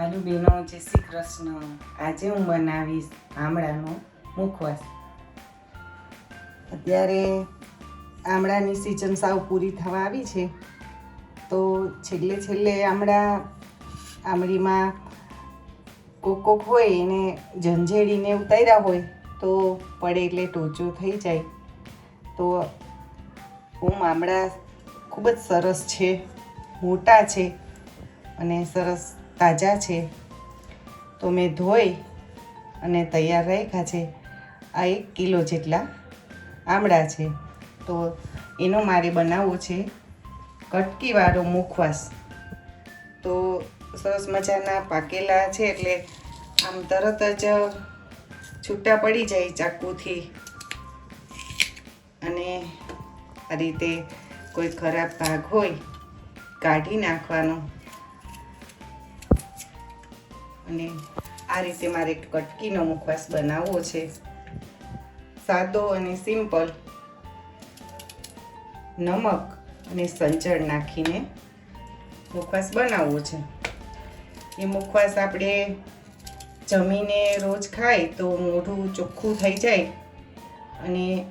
હાલો બેનો જય શ્રી કૃષ્ણ. આજે હું બનાવીશ આમળાનો મુખવાસ. અત્યારે આમળાની સિઝન સાવ પૂરી થવા આવી છે. તો છેલ્લે છેલ્લે આમળા આમળીમાં કોક કોક હોય એને ઝંઝેડીને ઉતાર્યા હોય તો પડે એટલે ટોચો થઈ જાય. તો ઓમ આમળા ખૂબ જ સરસ છે, મોટા છે અને સરસ તાજા છે. તો મેં ધોઈ અને તૈયાર રાખ્યા છે. આ એક કિલો જેટલા આમળા છે. તો એનો મારે બનાવવો છે કટકીવાળો મુખવાસ. તો સરસ મજાના પાકેલા છે એટલે આમ તરત જ છૂટા પડી જાય ચાકુથી. અને આ રીતે કોઈ ખરાબ ભાગ હોય કાઢી નાખવાનો. અને આ રીતે મારે કટકીનો મુખવાસ બનાવવો છે. સાદો અને સિમ્પલ. નમક અને સંચળ નાખીને મુખવાસ બનાવવો છે. એ મુખવાસ આપણે જમીને રોજ ખાય તો મોઢું ચોખ્ખું થઈ જાય અને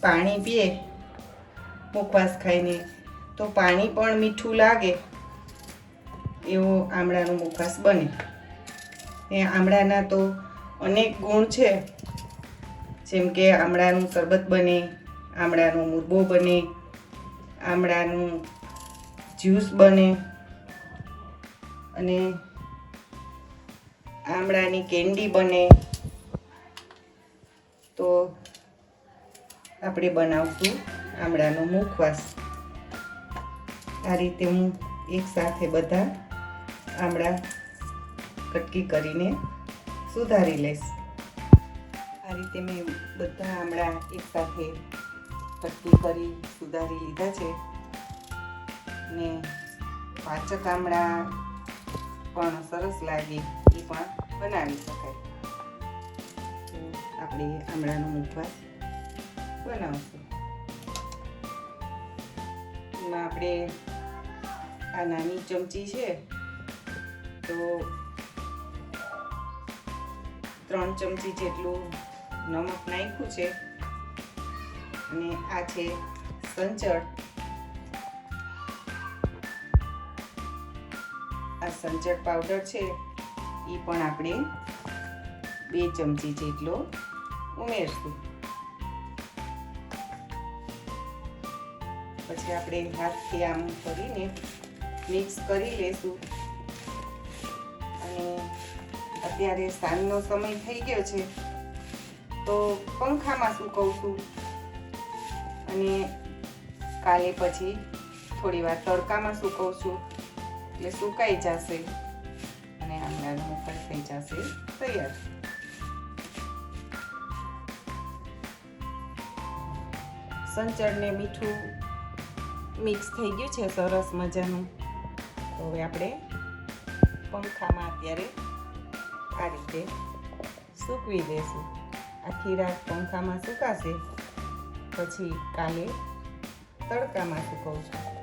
પાણી પીએ. મુખવાસ ખાઈને તો પાણી પણ મીઠું લાગે. એવો આમળાનો મુખવાસ બને. એ આમળાના તો અનેક ગુણ છે. જેમ કે આમળાનું શરબત બને, આમળાનો મુરબો બને, આમળાનું જ્યુસ બને અને આમળાની કેન્ડી બને. તો આપણે બનાવશું આમળાનો મુખવાસ. આ રીતે હું એકસાથે બધા આમળા કટકી કરીને સુધારી લઈશ. આ રીતે મેં બધા આમળા એક સાથે કટકી કરી સુધારી લીધા છે. ને પાચક આમળા પણ સરસ લાગે એ પણ બનાવી શકાય. આપણે આમળાનો મુખવાસ બનાવશું. એમાં આપણે આ નાની ચમચી છે, તો ત્રણ ચમચી જેટલું નમક નાખ્યું છે. અને આ છે સંચળ. આ સંચળ પાવડર છે એ પણ આપણે બે ચમચી જેટલો ઉમેરશું. પછી આપણે હાથથી આમ કરીને મિક્સ કરી લેશું. અત્યારે સાંજનો સમય થઈ ગયો છે, તો પંખામાં સુકવશું અને કાલે પછી થોડી વાર તડકામાં સુકવશું એટલે સુકાઈ જશે અને આમળાનો મુખર થઈ જશે તૈયાર. સંચળને મીઠું મિક્સ થઈ ગયું છે, સરસ મજાનું. તો હવે આપણે પંખામાં અત્યારે આ રીતે સૂકવી દેશું આખી રાત પંખામાં સુકાશે પછી કાલે તડકામાં સૂકવશું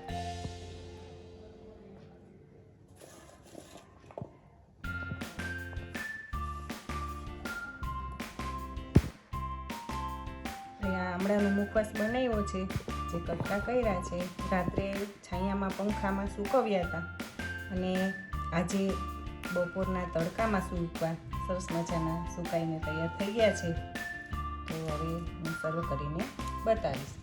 આમળાનો મુખવાસ બનાવ્યો છે, જે કટકા કર્યા છે. રાત્રે છાયામાં પંખામાં સૂકવ્યા હતા. અને આજે બપોરના તડકામાં સૂકવા સરસ મજાના સુકાઈને તૈયાર થઈ ગયા છે. તો હવે હું સર્વ કરીને બતાવીશ.